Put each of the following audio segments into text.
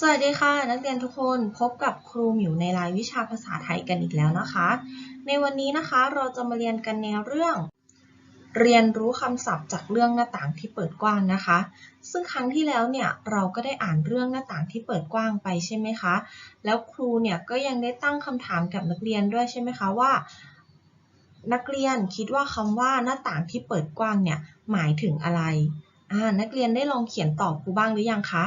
สวัสดีค่ะ นักเรียนทุกคนพบกับครูหมิวในรายวิชาภาษาไทยกันอีกแล้วนะคะ ในวันนี้นะคะเราจะมาเรียนกันในเรื่อง เรียนรู้คำศัพท์จากเรื่องหน้าต่างที่เปิดกว้างนะคะ ซึ่งครั้งที่แล้วเนี่ยเราก็ได้อ่านเรื่องหน้าต่างที่เปิดกว้างไปใช่ไหมคะแล้วครูเนี่ยก็ยังได้ตั้งคำถามกับนักเรียนด้วยใช่ไหมคะว่า นักเรียนคิดว่าคำว่าหน้าต่างที่เปิดกว้างเนี่ยหมายถึงอะไรอ่านักเรียนได้ลองเขียนตอบครูบ้างหรือยังคะ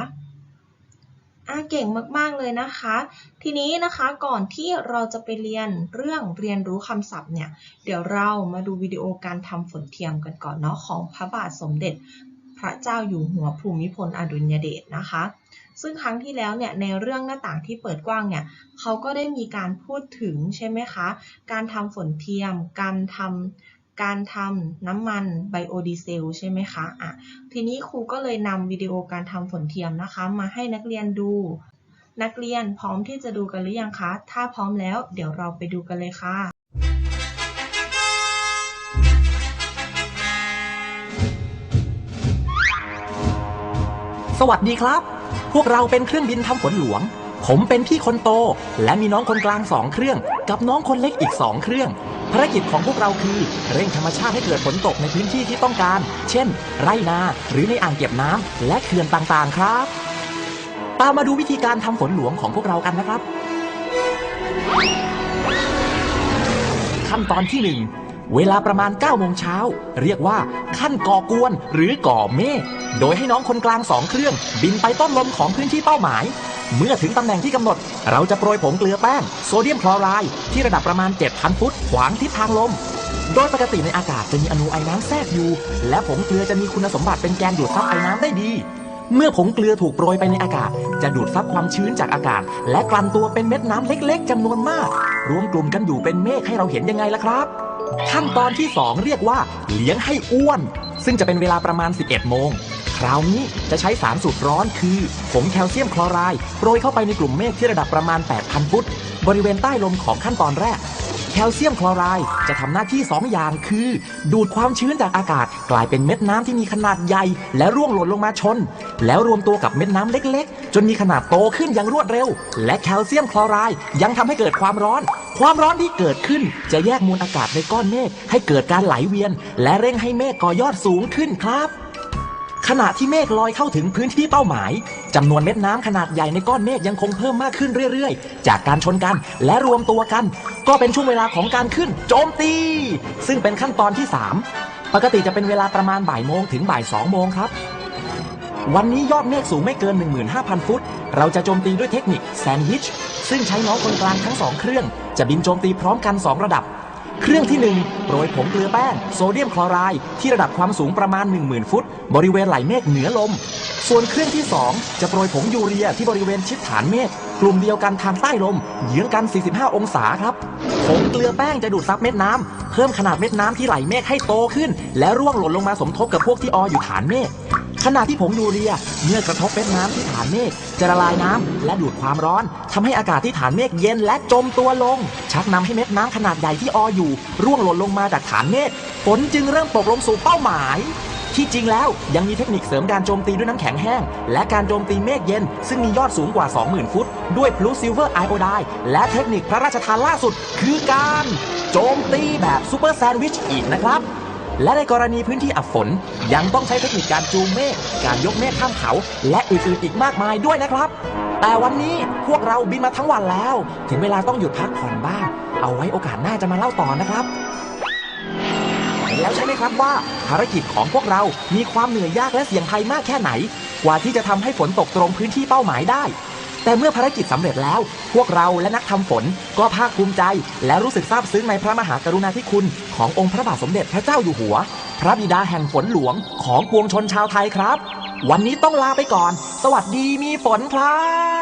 อ่าเก่งมาก ๆ เลยนะคะ ทีนี้นะคะก่อนที่เราจะไปเรียนเรื่องเรียนรู้คำศัพท์เนี่ย เดี๋ยวเรามาดูวิดีโอการทำฝนเทียมกันก่อนเนาะของพระบาทสมเด็จ พระเจ้าอยู่หัวภูมิพลอดุลยเดชนะคะ ซึ่งครั้งที่แล้วเนี่ยในเรื่องหน้าต่างที่เปิดกว้างเนี่ยเขาก็ได้มีการพูดถึงใช่ไหมคะ การทำฝนเทียม การทำ การทำน้ำมันไบโอดีเซลใช่ไหมคะอะทีนี้ครูก็เลยนำวิดีโอการทำฝนเทียมนะคะ มาให้นักเรียนดู นักเรียนพร้อมที่จะดูกันหรือยังคะ ถ้าพร้อมแล้วเดี๋ยวเราไปดูกันเลยค่ะสวัสดีครับ พวกเราเป็นเครื่องบินทำฝนหลวง ผมเป็นพี่คนโต และมีน้องคนกลางสองเครื่อง กับน้องคนเล็กอีกสองเครื่อง ภารกิจของพวกเราคือ เร่งธรรมชาติให้เกิดฝนตกในพื้นที่ที่ต้องการ เช่น ไรนาหรือในอ่างเก็บน้ำและเขื่อนต่างๆครับ ตามมาดูวิธีการทำฝนหลวงของพวกเรากันนะครับ ขั้นตอนที่หนึ่ง เวลาประมาณ9โมงเช้า เรียกว่าขั้นก่อกวนหรือก่อเมฆ โดยให้น้องคนกลางสองเครื่อง บินไปต้นลมของพื้นที่เป้าหมาย เมื่อถึงตำแหน่งที่กำหนด เราจะโปรยผงเกลือแป้ง โซเดียมคลอไรด์ที่ระดับประมาณ 7,000 ฟุต ขวางทิศทางลม โดยปกติในอากาศจะมีอนุไอน้ำแทรกอยู่ และผงเกลือจะมีคุณสมบัติเป็นแกนดูดซับไอน้ำได้ดีเมื่อผงเกลือถูกโปรยไปในอากาศ จะดูดซับความชื้นจากอากาศ และกลั่นตัวเป็นเม็ดน้ำเล็ก ๆจำนวนมาก รวมกลุ่มกันอยู่เป็นเมฆให้เราเห็นยังไงล่ะครับ ขั้นตอนที่ 2 เรียกว่า เลี้ยงให้อ้วน ซึ่งจะเป็นเวลาประมาณ 11 โมง คราวนี้จะใช้สารสูตรร้อนคือผงแคลเซียมคลอไรด์โปรยเข้าไปในกลุ่มเมฆที่ระดับประมาณ 8,000 ฟุต บริเวณใต้ลมของขั้นตอนแรก แคลเซียมคลอไรด์จะทำหน้าที่ 2 อย่างคือ ดูดความชื้นจากอากาศ กลายเป็นเม็ดน้ำที่มีขนาดใหญ่ และร่วงหล่นลงมาชน แล้วรวมตัวกับเม็ดน้ำเล็ก ๆ จนมีขนาดโตขึ้นอย่างรวดเร็ว และแคลเซียมคลอไรด์ยังทำให้เกิดความร้อน ความร้อนที่เกิดขึ้นจะแยกมวลอากาศในก้อนเมฆให้เกิดการไหลเวียน และเร่งให้เมฆก่อยอดสูงขึ้นครับ ขณะที่เมฆลอยเข้าถึงพื้นที่เป้าหมายจำนวนเม็ดน้ำขนาดใหญ่ในก้อนเมฆยังคงเพิ่มมากขึ้นเรื่อยๆ จากการชนกันและรวมตัวกัน ก็เป็นช่วงเวลาของการขึ้นโจมตี ซึ่งเป็นขั้นตอนที่ 3 ปกติจะเป็นเวลาประมาณบ่ายโมงถึงบ่าย2โมงครับ วันนี้ยอดเมฆสูงไม่เกิน 15,000 ฟุต เราจะโจมตีด้วยเทคนิคแซนด์วิชซึ่งใช้น้องคนกลางทั้งสองเครื่อง จะบินโจมตีพร้อมกัน 2 ระดับ เครื่องที่ 1โปรยผงเกลือแป้งโซเดียมคลอไรด์ที่ระดับความสูงประมาณ 10,000 ฟุต บริเวณไหลเมฆเหนือลม ส่วนเครื่องที่ 2 จะโปรยผงยูเรียที่บริเวณชิดฐานเมฆกลุ่มเดียวกันทางใต้ลมเยื้องกัน 45 องศาครับผงเกลือแป้งจะดูดซับเม็ดน้ำเพิ่มขนาดเม็ดน้ำที่ไหลเมฆให้โตขึ้น และร่วงหล่นลงมาสมทบกับพวกที่ออยู่ฐานเมฆ ขณะที่ผงยูเรียเมื่อกระทบเม็ดน้ำที่ฐานเมฆจะละลายน้ำและดูดความร้อนทำให้อากาศที่ฐานเมฆเย็นและจมตัวลง ชักนำให้เม็ดน้ำขนาดใหญ่ที่อออยู่ ร่วงหล่นลงมาจากฐานเมฆฝนจึงเริ่มตกลงสู่เป้าหมาย ที่จริงแล้วยังมีเทคนิคเสริมการโจมตีด้วยน้ำแข็งแห้ง และการโจมตีเมฆเย็น ซึ่งมียอดสูงกว่า 20,000 ฟุต ด้วยพลูซิลเวอร์ไอโอไดและเทคนิคพระราชทานล่าสุด คือการ โจมตีแบบซูเปอร์แซนด์วิชอีกนะครับ และในกรณีพื้นที่อับฝน ยังต้องใช้เทคนิคการจูงเมฆการยกเมฆข้ามเขา และอื่นๆอีกมากมายด้วยนะครับ แต่วันนี้พวกเราบินมาทั้งวันแล้ว ถึงเวลาต้องหยุดพักผ่อนบ้าง เอาไว้โอกาสหน้าจะมาเล่าต่อนะครับแล้วใช่ไหมครับว่าภารกิจของพวกเรามีความเหนื่อยยากและเสี่ยงภัยมากแค่ไหน กว่าที่จะทำให้ฝนตกตรงพื้นที่เป้าหมายได้ แต่เมื่อภารกิจสำเร็จแล้ว พวกเราและนักทำฝนก็ภาคภูมิใจ และรู้สึกซาบซึ้งในพระมหากรุณาธิคุณ ขององค์พระบาทสมเด็จพระเจ้าอยู่หัว พระบิดาแห่งฝนหลวงของปวงชนชาวไทยครับ วันนี้ต้องลาไปก่อน สวัสดีมีฝนครับ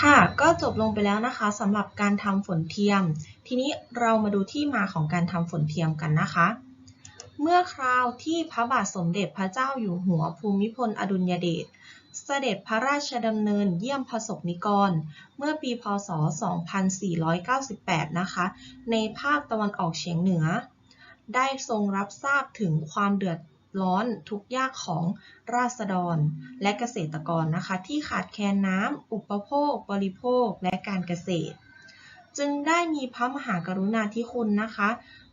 ค่ะ ก็จบลงไปแล้วนะคะสำหรับการทำฝนเทียม ทีนี้เรามาดูที่มาของการทำฝนเทียมกันนะคะ เมื่อคราวที่พระบาทสมเด็จพระเจ้าอยู่หัวภูมิพลอดุลยเดชเสด็จพระราชดำเนินเยี่ยมพระสงฆ์นิกร เมื่อปีพศ 2498 นะคะ ในภาคตะวันออกเฉียงเหนือ ได้ทรงรับทราบถึงความเดือด ร้อนทุกยากของราษฎร และเกษตรกรนะคะ ที่ขาดแคลนน้ำอุปโภค บริโภคและการเกษตร จึงได้มีพระมหากรุณาธิคุณนะคะ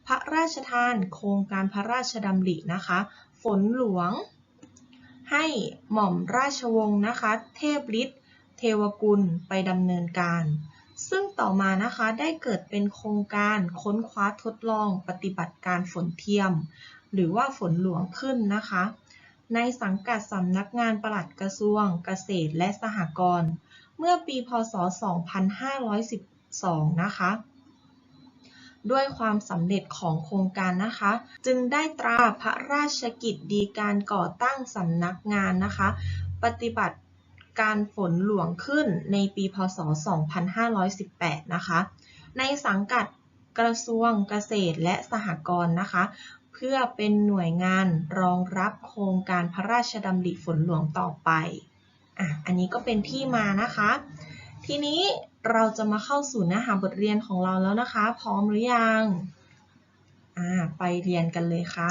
พระราชทานโครงการพระราชดำรินะคะ ฝนหลวง ให้หม่อมราชวงศ์นะคะ เทพฤทธิ์เทวกุลไปดำเนินการซึ่งต่อมานะคะได้เกิดเป็นโครงการค้นคว้าทดลองปฏิบัติการฝนเทียม หรือว่าฝนหลวงขึ้นนะคะ ในสังกัดสำนักงานปลัดกระทรวงเกษตรและสหกรณ์เมื่อปีพศ 2512 นะคะ ด้วยความสำเร็จของโครงการนะคะ จึงได้ตราพระราชกิจดีการก่อตั้งสำนักงานนะคะ ปฏิบัติการฝนหลวงขึ้นในปีพศ 2518 นะคะ ในสังกัดกระทรวงเกษตรและสหกรณ์นะคะ พื่อเป็นหน่วยงานรองรับโครงการพระราชดำริฝนหลวงต่อไปอะอันนี้ก็เป็นที่มานะคะ ทีนี้เราจะมาเข้าสู่เนื้อหาบทเรียนของเราแล้วนะคะ พร้อมหรือยังอ่าไปเรียนกันเลยค่ะ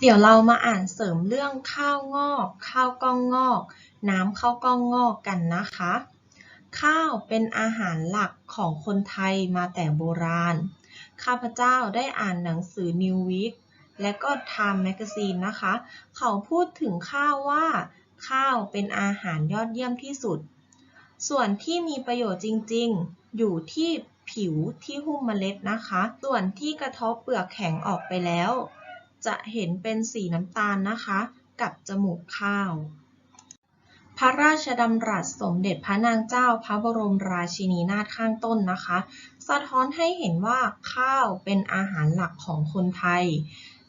เดี๋ยวเรามาอ่านเสริมเรื่องข้าวงอก ข้าวกล้องงอก น้ำข้าวกล้องงอกกันนะคะ ข้าวเป็นอาหารหลักของคนไทยมาแต่โบราณ ข้าพเจ้าได้อ่านหนังสือ New Week และก็ Time Magazine นะคะ เขาพูดถึงข้าวว่า ข้าวเป็นอาหารยอดเยี่ยมที่สุด ส่วนที่มีประโยชน์จริงๆ อยู่ที่ผิวที่หุ้มเมล็ดนะคะ ส่วนที่กระทบเปลือกแข็งออกไปแล้ว จะเห็นเป็นสีน้ำตาลนะคะ กับจมูกข้าว พระราชดำรัสสมเด็จพระนางเจ้าพระบรมราชินีนาถข้างต้นนะคะ สะท้อนให้เห็นว่าข้าวเป็นอาหารหลักของคนไทย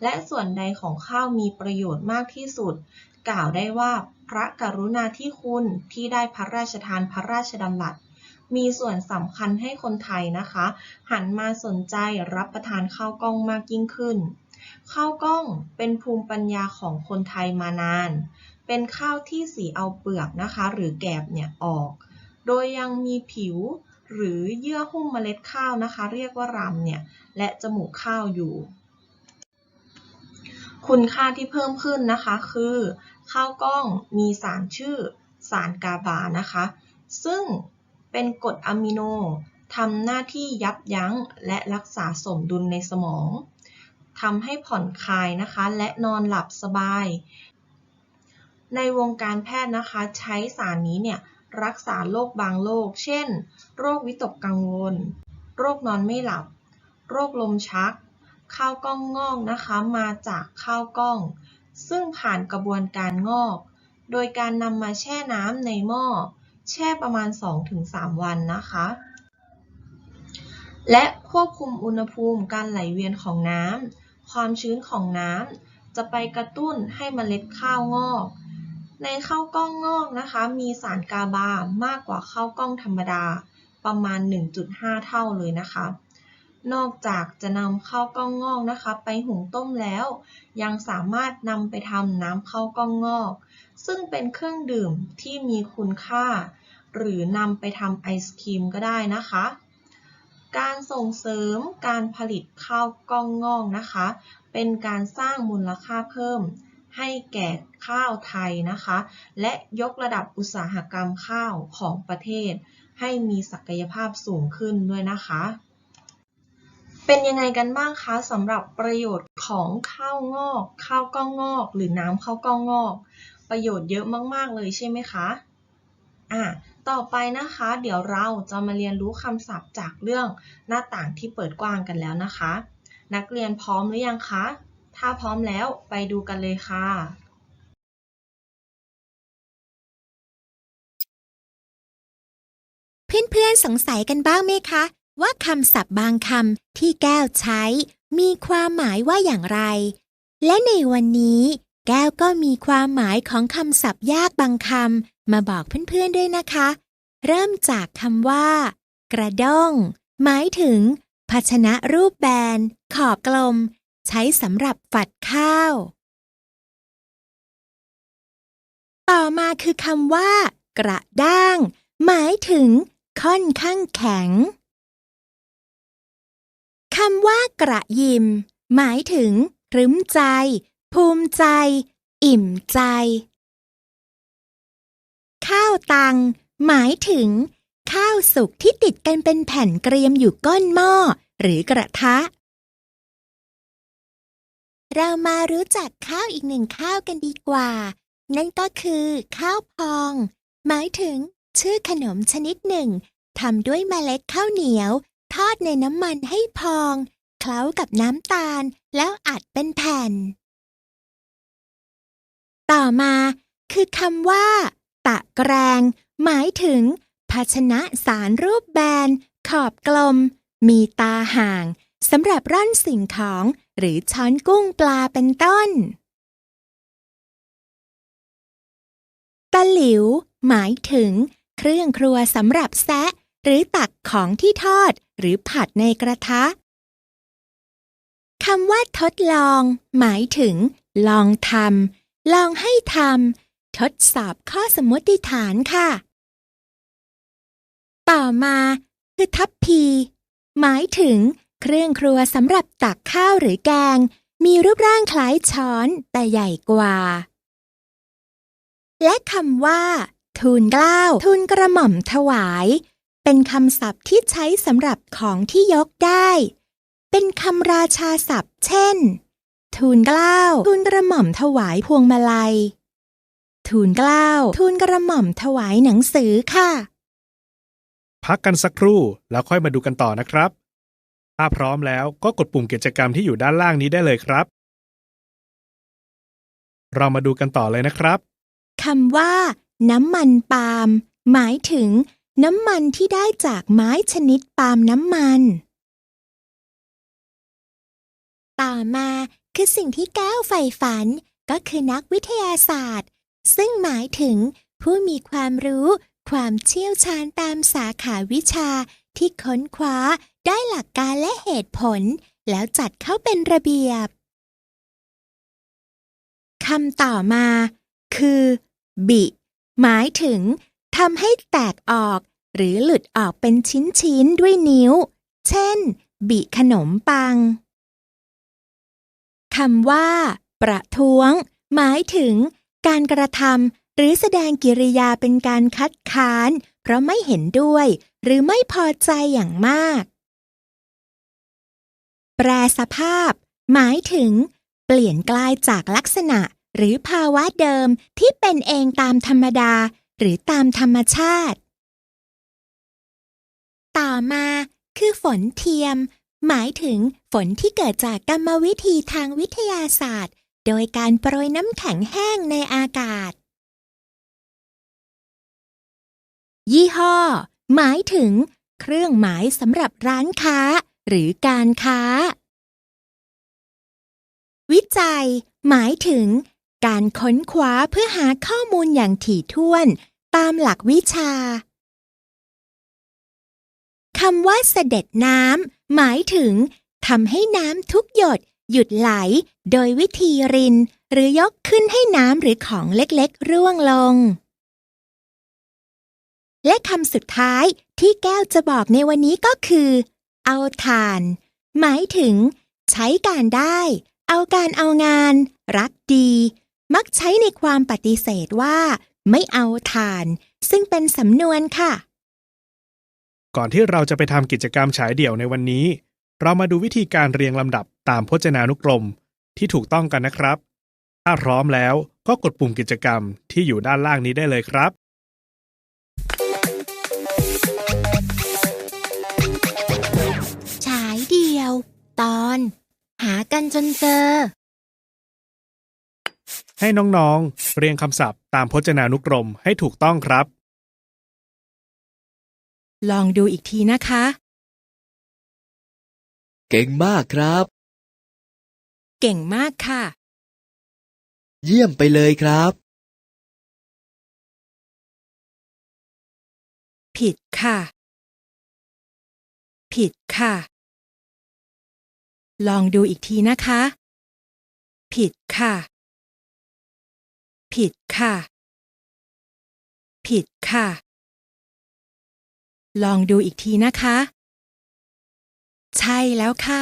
และส่วนใดของข้าวมีประโยชน์มากที่สุด กล่าวได้ว่าพระกรุณาธิคุณที่ได้พระราชทานพระราชดำรัส มีส่วนสำคัญให้คนไทยนะคะ หันมาสนใจรับประทานข้าวกล้องมากยิ่งขึ้น ข้าวกล้องเป็นภูมิปัญญาของคนไทยมานาน เป็นข้าวที่สีเอาเปลือกนะคะ หรือแกบเนี่ยออก โดยยังมีผิวหรือเยื่อหุ้มเมล็ดข้าวนะคะ เรียกว่ารำเนี่ยและจมูกข้าวอยู่ คุณค่าที่เพิ่มขึ้นนะคะคือข้าวกล้องมีสารชื่อสารกาบานะคะ ซึ่งเป็นกรดอะมิโนทำหน้าที่ยับยั้งและรักษาสมดุลในสมองทำให้ผ่อนคลายนะคะ และนอนหลับสบาย ในวงการแพทย์นะคะ ใช้สารนี้เนี่ยรักษาโรคบางโรคเช่น โรควิตกกังวล โรคนอนไม่หลับ โรคลมชัก ข้าวกล้องงอกนะคะมาจากข้าวกล้อง ซึ่งผ่านกระบวนการงอก โดยการนำมาแช่น้ำในหม้อ แช่ประมาณ 2-3 วันนะคะ และควบคุมอุณหภูมิการไหลเวียนของน้ำความชื้นของน้ำจะไปกระตุ้นให้เมล็ดข้าวงอก ในข้าวกล้องงอกนะคะ มีสารกาบามากกว่าข้าวกล้องธรรมดาประมาณ 1.5 เท่าเลยนะคะ นอกจากจะนำข้าวกล้องงอกนะคะ ไปหุงต้มแล้ว ยังสามารถนำไปทำน้ำข้าวกล้องงอก ซึ่งเป็นเครื่องดื่มที่มีคุณค่า หรือนำไปทำไอศครีมก็ได้นะคะ การส่งเสริมการผลิตข้าวกล้องงอกนะคะ เป็นการสร้างมูลค่าเพิ่ม ให้แก่ข้าวไทยนะคะ และยกระดับอุตสาหกรรมข้าวของประเทศ ให้มีศักยภาพสูงขึ้นด้วยนะคะ เป็นยังไงกันบ้างคะสำหรับประโยชน์ของข้าวงอก ข้าวกล้องงอก หรือน้ำข้าวกล้องงอก ประโยชน์เยอะมาก ๆ เลยใช่ไหมคะอะต่อไปนะคะ เดี๋ยวเราจะมาเรียนรู้คำศัพท์จากเรื่องหน้าต่างที่เปิดกว้างกันแล้วนะคะ นักเรียนพร้อมหรือยังคะ ถ้าพร้อมแล้วไปดูกันเลยค่ะเพื่อนๆสงสัยกันบ้างไหมคะ ว่าคำศัพท์บางคำที่แก้วใช้ มีความหมายว่าอย่างไร และในวันนี้ แก้วก็มีความหมายของคำศัพท์ยากบางคำมาบอกเพื่อนๆด้วยนะคะ เริ่มจากคำว่า กระด้ง หมายถึง ภาชนะรูปแบน ขอบกลม ใช้สำหรับฝัดข้าว ต่อมาคือคำว่า กระด้าง หมายถึง ค่อนข้างแข็ง คำว่ากระยิม หมายถึงครึ้มใจ ภูมิใจ อิ่มใจ ข้าวตัง หมายถึง ข้าวสุกที่ติดกันเป็นแผ่นเกรียมอยู่ก้นหม้อหรือกระทะ เรามารู้จักข้าวอีกหนึ่งข้าวกันดีกว่า นั่นก็คือข้าวพอง หมายถึงชื่อขนมชนิดหนึ่งทำด้วยเมล็ดข้าวเหนียว ทอดในน้ำมันให้พอง เคล้ากับน้ำตาลแล้วอัดเป็นแผ่น ต่อมาคือคำว่า ตะแกรงหมายถึง ภาชนะสารรูปแบน ขอบกลม มีตาห่างสำหรับร่อนสิ่งของหรือช้อนกุ้งปลาเป็นต้น ตะหลิว หมายถึง เครื่องครัวสำหรับแซะ หรือตักของที่ทอดหรือผัดในกระทะคำว่าทดลอง หมายถึง ลองทำลองให้ทำทดสอบข้อสมมติฐานค่ะ ต่อมาคือทัพพี หมายถึง เครื่องครัวสำหรับตักข้าวหรือแกง มีรูปร่างคล้ายช้อนแต่ใหญ่กว่า และคำว่า ทูลเกล้าทูลกระหม่อมถวาย เป็นคำศัพท์ที่ใช้สำหรับของที่ยกได้ เป็นคำราชาศัพท์ เช่น ทูลเกล้า ทูลกระหม่อมถวายพวงมาลัย ทูลเกล้า ทูลกระหม่อมถวายหนังสือค่ะ พักกันสักครู่แล้วค่อยมาดูกันต่อนะครับ ถ้าพร้อมแล้วก็กดปุ่มกิจกรรมที่อยู่ด้านล่างนี้ได้เลยครับ เรามาดูกันต่อเลยนะครับ คำว่า น้ำมันปาล์มหมายถึง น้ำมันที่ได้จากไม้ชนิดปาล์มน้ำมัน ต่อมาคือสิ่งที่แก้วใฝ่ฝันก็คือนักวิทยาศาสตร์ ซึ่งหมายถึงผู้มีความรู้ ความเชี่ยวชาญตามสาขาวิชาที่ค้นคว้าได้หลักการและเหตุผล แล้วจัดเข้าเป็นระเบียบคำต่อมา คือ บิ หมายถึงำให้แตกออก หรือหลุดออกเป็นชิ้นๆด้วยนิ้ว เช่น บิขนมปังคำว่า ประท้วง หมายถึง การกระทำหรือแสดงกิริยาเป็นการคัดค้าน เพราะไม่เห็นด้วย หรือไม่พอใจอย่างมาก แปรสภาพ หมายถึง เปลี่ยนกลายจากลักษณะหรือภาวะเดิมที่เป็นเองตามธรรมดา หรือตามธรรมชาติ ต่อมาคือฝนเทียม หมายถึงฝนที่เกิดจากกรรมวิธีทางวิทยาศาสตร์ โดยการโปรยน้ำแข็งแห้งในอากาศ ยี่ห้อ หมายถึง เครื่องหมายสำหรับร้านค้า หรือการค้า วิจัย หมายถึงการค้นคว้าเพื่อหาข้อมูลอย่างถี่ถ้วน ตามหลักวิชาคำว่าเสด็จน้ำหมายถึงทำให้น้ำทุกหยดหยุดไหล โดยวิธีริน หรือยกขึ้นให้น้ำหรือของเล็กๆ ร่วงลง และคำสุดท้ายที่แก้วจะบอกในวันนี้ก็คือ เอาทาน หมายถึง ใช้การได้ เอาการเอางาน รักดี มักใช้ในความปฏิเสธว่า ไม่เอาทาน ซึ่งเป็นสำนวนค่ะ ก่อนที่เราจะไปทำกิจกรรมฉายเดี่ยวในวันนี้ เรามาดูวิธีการเรียงลำดับตามพจนานุกรม ที่ถูกต้องกันนะครับ ถ้าพร้อมแล้วก็กดปุ่มกิจกรรมที่อยู่ด้านล่างนี้ได้เลยครับ ฉายเดียว ตอน หากันจนเจอ ให้น้องๆ เรียงคำศัพท์ตามพจนานุกรมให้ถูกต้องครับ ลองดูอีกทีนะคะ เก่งมากครับ เก่งมากค่ะ เยี่ยมไปเลยครับพผิดค่ะ ผิดค่ะ ลองดูอีกทีนะคะ ผิดค่ะ ผิดค่ะ ผิดค่ะ ลองดูอีกทีนะคะ ใช่แล้วค่ะ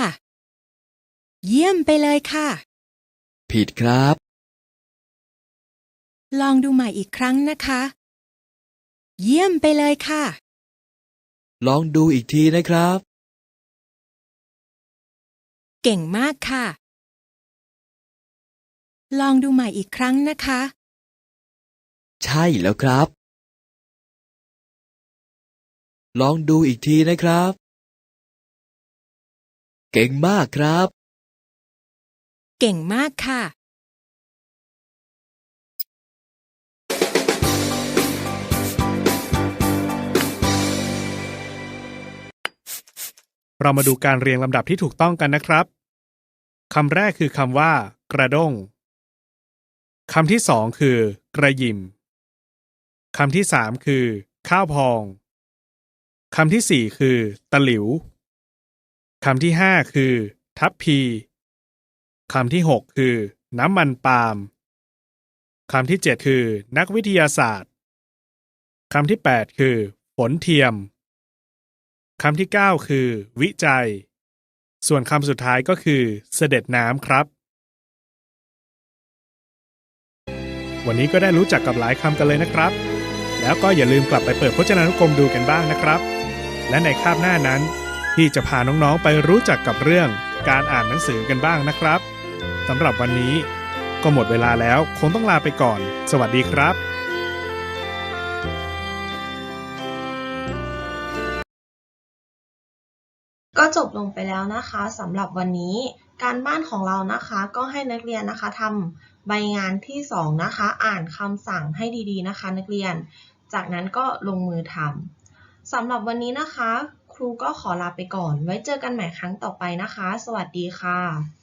เยี่ยมไปเลยค่ะ ผิดครับ ลองดูใหม่อีกครั้งนะคะ เยี่ยมไปเลยค่ะ ลองดูอีกทีนะครับ เก่งมากค่ะ ลองดูใหม่อีกครั้งนะคะ ใช่แล้วครับ ลองดูอีกทีนะครับ เก่งมากครับ เก่งมากค่ะ เรามาดูการเรียงลำดับที่ถูกต้องกันนะครับคำแรกคือคำว่า กระด้งคำที่สองคือ กระยิม คำที่สามคือ ข้าวพอง คำที่สี่คือ ตะหลิว คำที่ห้าคือ ทัพพี คำที่หกคือ น้ำมันปาล์มคำที่เจ็ดคือ นักวิทยาศาสตร์ คำที่แปดคือ ฝนเทียม คำที่9คือ วิจัย ส่วนคำสุดท้ายก็คือ เสด็จน้ำครับ วันนี้ก็ได้รู้จักกับหลายคำกันเลยนะครับ แล้วก็อย่าลืมกลับไปเปิดพจนานุกรมดูกันบ้างนะครับ และในคาบหน้านั้นที่จะพาน้องๆไปรู้จักกับเรื่องการอ่านหนังสือกันบ้างนะครับสำหรับวันนี้ก็หมดเวลาแล้วคงต้องลาไปก่อน สวัสดีครับก็จบลงไปแล้วนะคะสำหรับวันนี้ การบ้านของเรานะคะ ก็ให้นักเรียนนะคะทำ ใบงานที่สองนะคะ อ่านคำสั่งให้ดีๆนะคะ นักเรียน จากนั้นก็ลงมือทำสำหรับวันนี้นะคะ ครูก็ขอลาไปก่อน ไว้เจอกันใหม่ครั้งต่อไปนะคะ สวัสดีค่ะ